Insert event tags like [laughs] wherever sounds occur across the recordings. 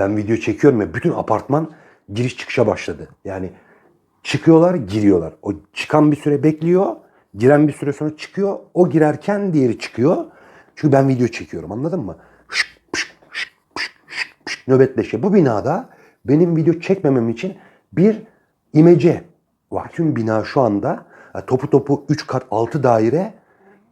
ben video çekiyorum ya bütün apartman giriş çıkışa başladı. Yani çıkıyorlar giriyorlar. O çıkan bir süre bekliyor. Giren bir süre sonra çıkıyor. O girerken diğeri çıkıyor. Çünkü ben video çekiyorum anladın mı? Şık, pışk, şık, pışk, şık, pışk, nöbetleşe. Bu binada benim video çekmemem için bir imece var. Tüm bina şu anda topu topu 3 kat 6 daire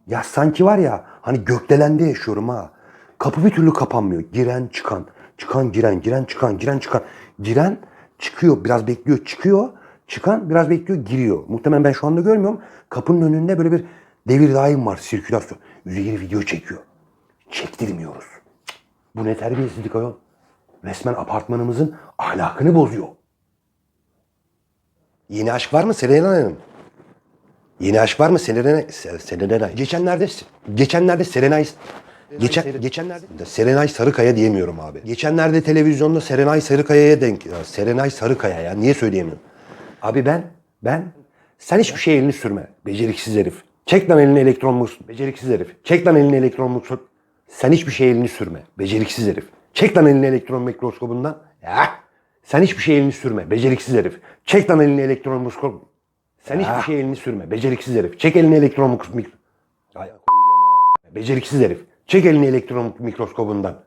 ya sanki var ya hani gökdelende yaşıyorum ha. Kapı bir türlü kapanmıyor. Giren çıkan, çıkan giren, giren çıkan, giren çıkan. Giren çıkıyor, biraz bekliyor, çıkıyor. Çıkan biraz bekliyor, giriyor. Muhtemelen ben şu anda görmüyorum. Kapının önünde böyle bir devir daim var, sirkülasyon. Üzeri video çekiyor. Çektirmiyoruz. Bu ne terbiyesizlik ayol. Resmen apartmanımızın ahlakını bozuyor. Yeni aşk var mı Selena Hanım? Yeni aşk var mı Selena? Se- Selena. Geçenlerde geçenlerde Serenay Geçen, geçenlerde Serenay Sarıkaya diyemiyorum abi. Geçenlerde televizyonda Serenay Sarıkaya'ya denk ya Serenay Sarıkaya ya niye söyleyemiyorum? Abi ben ben sen hiçbir şey elini sürme. Beceriksiz herif. Çek lan elini elektron mus- Beceriksiz herif. Çek lan elini elektron mus- Sen hiçbir şey elini sürme. Beceriksiz herif. Çek lan elini elektron mikroskobundan. Ya. Sen hiçbir şey elini sürme. Beceriksiz herif. Çek lan elini elektron mikroskop. Sen hiçbir şey elini sürme. Beceriksiz herif. Çek elini elektron mikroskop. Beceriksiz herif. Çek elini elektron mikroskobundan.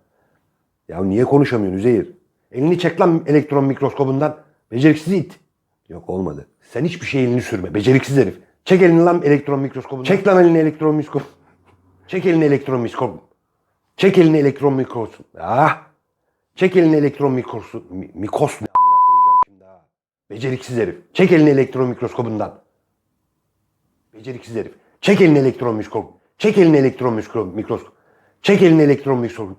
Ya niye konuşamıyorsun Üzeyir? Elini çek lan elektron mikroskobundan. Beceriksiz it. Yok olmadı. Sen hiçbir şey elini sürme. Beceriksiz herif. Çek elini lan elektron mikroskobundan. Çek lan elini elektron mikroskop. Çek elini elektron mikroskop. Çek elini elektron mikroskop. Ah. Çek elini elektron mikroskop. Mi, mikos ne? Amına koyacağım şimdi ha. Beceriksiz herif. Çek elini elektron mikroskobundan. Beceriksiz herif. Çek elini elektron mikroskop. Çek elini elektron mikroskop. Çek elini elektron mikroskop.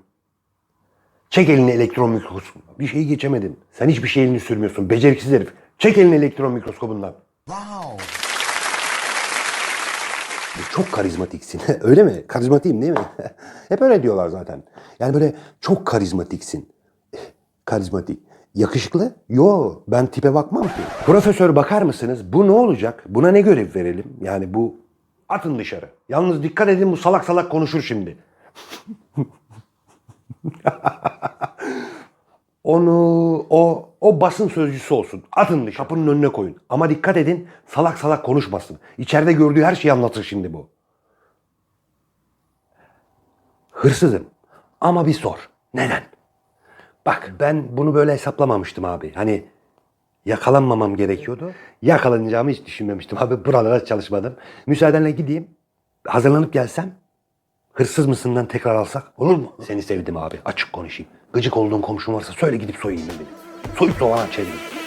Çek elini elektron mikroskop. Bir şeyi geçemedin. Sen hiçbir şey elini sürmüyorsun. Beceriksiz herif. Çek elini elektron mikroskobundan. Çok karizmatiksin. [laughs] öyle mi? Karizmatiyim değil mi? [laughs] Hep öyle diyorlar zaten. Yani böyle çok karizmatiksin. [laughs] Karizmatik. Yakışıklı? Yo ben tipe bakmam ki. Profesör bakar mısınız? Bu ne olacak? Buna ne görev verelim? Yani bu atın dışarı. Yalnız dikkat edin bu salak salak konuşur şimdi. [laughs] Onu o o basın sözcüsü olsun. Atın dışarı. Kapının önüne koyun. Ama dikkat edin salak salak konuşmasın. İçeride gördüğü her şeyi anlatır şimdi bu. Hırsızım. Ama bir sor. Neden? Bak ben bunu böyle hesaplamamıştım abi. Hani yakalanmamam gerekiyordu. Yakalanacağımı hiç düşünmemiştim. Abi buralara çalışmadım. Müsaadenle gideyim. Hazırlanıp gelsem hırsız mısından tekrar alsak olur mu? Seni sevdim abi. Açık konuşayım. Gıcık olduğun komşun varsa söyle gidip soyayım beni. Soyup soğana çevirin.